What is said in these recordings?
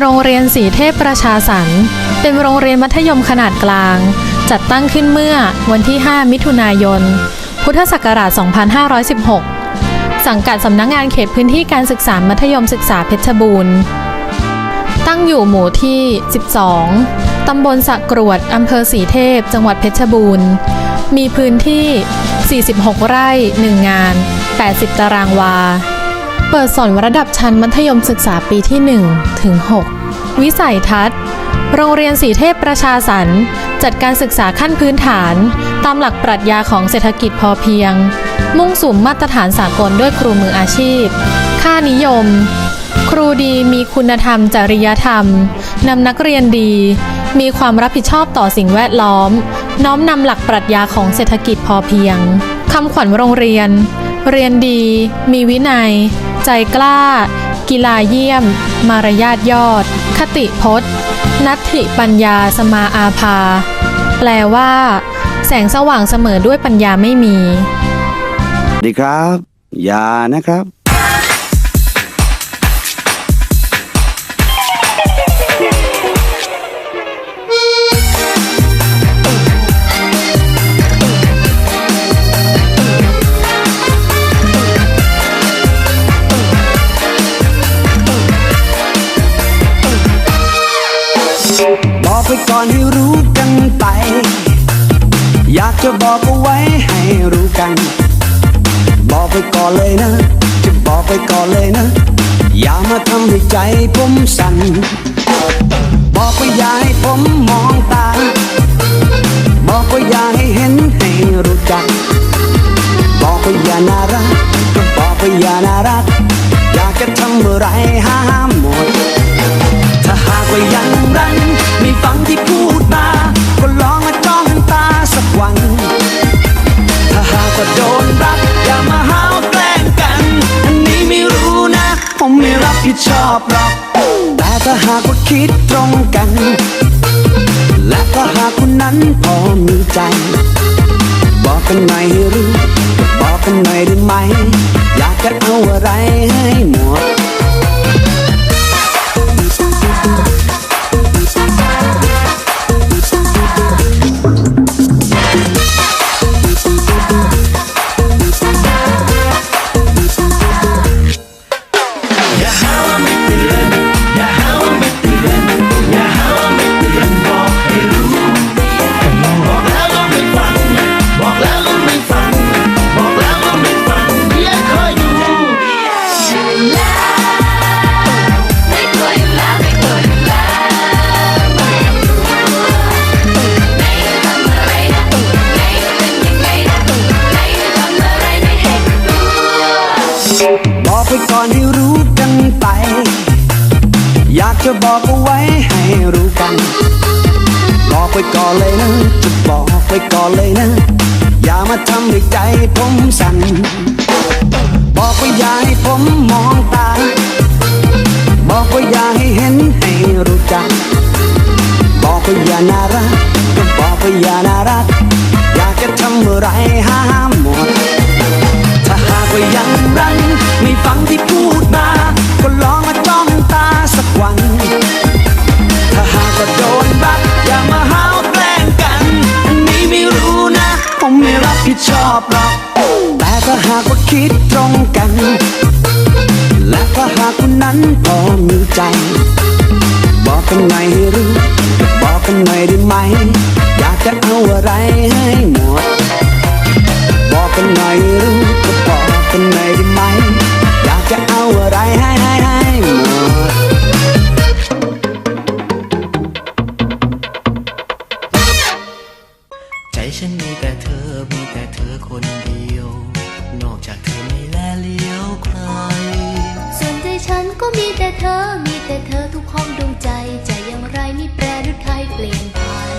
โรงเรียนสีเทพประชาสรรค์เป็นโรงเรียนมัธยมขนาดกลาง จัดตั้งขึ้นเมื่อวันที่ 5 มิถุนายน พุทธศักราช 2516 สังกัดสำนักงงานเขตพื้นที่การศึกษามัธยมศึกษาเพชรบูรณ์ ตั้งอยู่หมู่ที่ 12 ตำบลสะกรวดอำเภอสีเทพ จังหวัดเพชรบูรณ์ มีพื้นที่ 46 ไร่ 1 งาน 80 ตารางวา เปิดสอนระดับชั้นมัธยมศึกษาปีที่ 1 ถึง 6 วิสัยทัศน์ โรงเรียนสีเทพประชาสรรค์จัดการศึกษาขั้นพื้นฐาน ตามหลักปรัชญาของเศรษฐกิจพอเพียง มุ่งสู่มาตรฐานสากลด้วยครูมืออาชีพ ค่านิยม ครูดีมีคุณธรรม จริยธรรมนำนักเรียนดี มีความรับผิดชอบต่อสิ่งแวดล้อม น้อมนำหลักปรัชญาของเศรษฐกิจพอเพียงคำขวัญโรงเรียน เรียนดี มีวินัย ใจกล้า กีฬาเยี่ยม มารยาทยอด คติพจน์ นัตถิปัญญาสมาอาภา แปลว่า แสงสว่างเสมอด้วยปัญญาไม่มีสวัสดีครับ ยานะครับ ไปก่อนให้รู้กันไป อยากจะบอกเอาไว้ให้รู้กัน บอกไปก่อนเลยนะ จะบอกไปก่อนเลยนะ อย่ามาทำให้ใจผมสั่น บอกว่าอย่าให้ผมมองตา ผิดชอบหรอก แต่ถ้าหากว่าคิดตรงกัน และถ้าหากคนนั้นพอมีใจ บอกกันหน่อยให้รู้ บอกกันหน่อยได้ไหม อยากจะเอาอะไรให้หมด บอกไปก่อนเลยนะ จะบอกไปก่อนเลยนะ อย่ามาทำให้ใจผมสั่น บอกว่าอย่าให้ผมมองตา บอกว่าอย่าให้เห็นให้รู้จัก บอกว่าอย่าน่ารักก็บอกว่าอย่าน่ารัก อยากจะทำอะไรห้ามหมด ถ้าหากว่ายังรันไม่ฟังที่พูดมา ก็ลอง ชอบหรอกแต่ถ้าหากว่าคิดตรงกัน และถ้าหากคนนั้นพอมีใจ บอกกันหน่อยให้รู้บอกกันหน่อยได้ไหม อยากจะเอาอะไรให้หมด บอกกันหน่อยรู้ ดียว นอกจากเธอไม่แลเลี้ยวใคร ส่วนใจฉันก็มีแต่เธอ มีแต่เธอทุกห้องดวงใจใจอย่างไรไม่แปรหรือใครเปลี่ยนผัน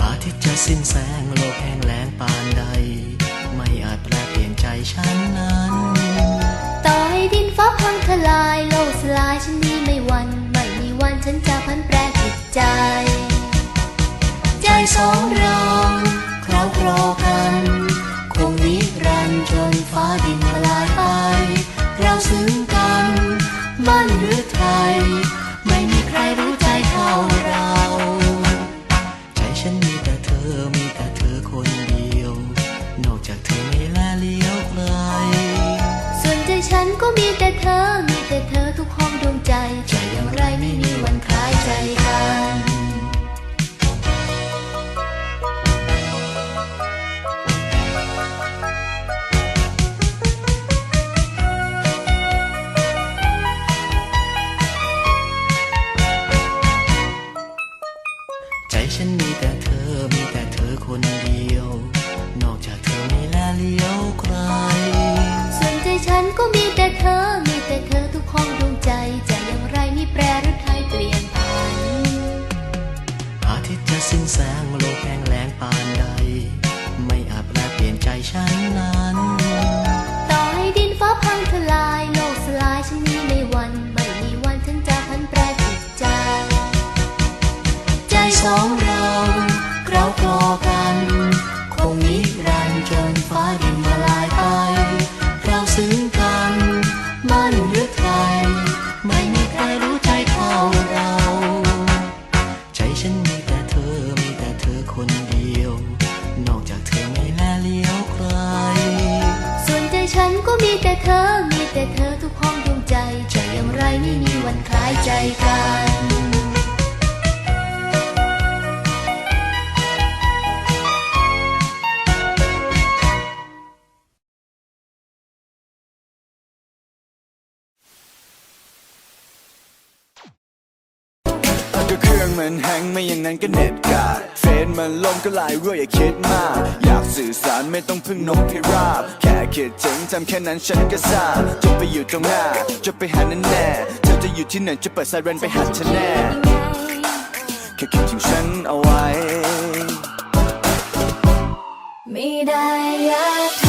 อาทิตย์จะสิ้นแสงโลกแห้งแล้งปานใด ไม่อาจแปลเปลี่ยนใจฉันนั้น ต่อให้ดินฟ้าพังทลายโลกสลายฉันนี้ไม่หวัน ไม่มีวันฉันจะพันแปรจิตใจ ใจสองเรา เราโกรกัน คงนิรันจนฟ้าดินละลายไป เราซึ้งกันบ้านหรือไทย ไม่มีใครรู้ใจเท่าเรา ใจฉันมีแต่เธอมีแต่เธอคนเดียว นอกจากเธอไม่แลเลี้ยวใครส่วนใจฉันก็มีแต่เธอ ธอ มีแต่เธอทุกห้องดวงใจใจอย่างไรไม่มีวันคล้ายใจกัน แฮงไม่อย่างนั้นก็เน็ตกาดเฟซมันลงก็ลน์รั่วอย่าคิดมาก อยากสื่อสารไม่ต้องพึ่งนกพิราบ แค่คิดถึงทำแค่นั้นฉันก็ทราบจะไปอยู่ตรงหน้า จะไปหาแน่แน่ๆเธอจะอยู่ที่ไหนจะเปิดไซเรนไปหาเธอแน่แค่คิดถึงฉันเอาไว้ ไม่ได้อยาก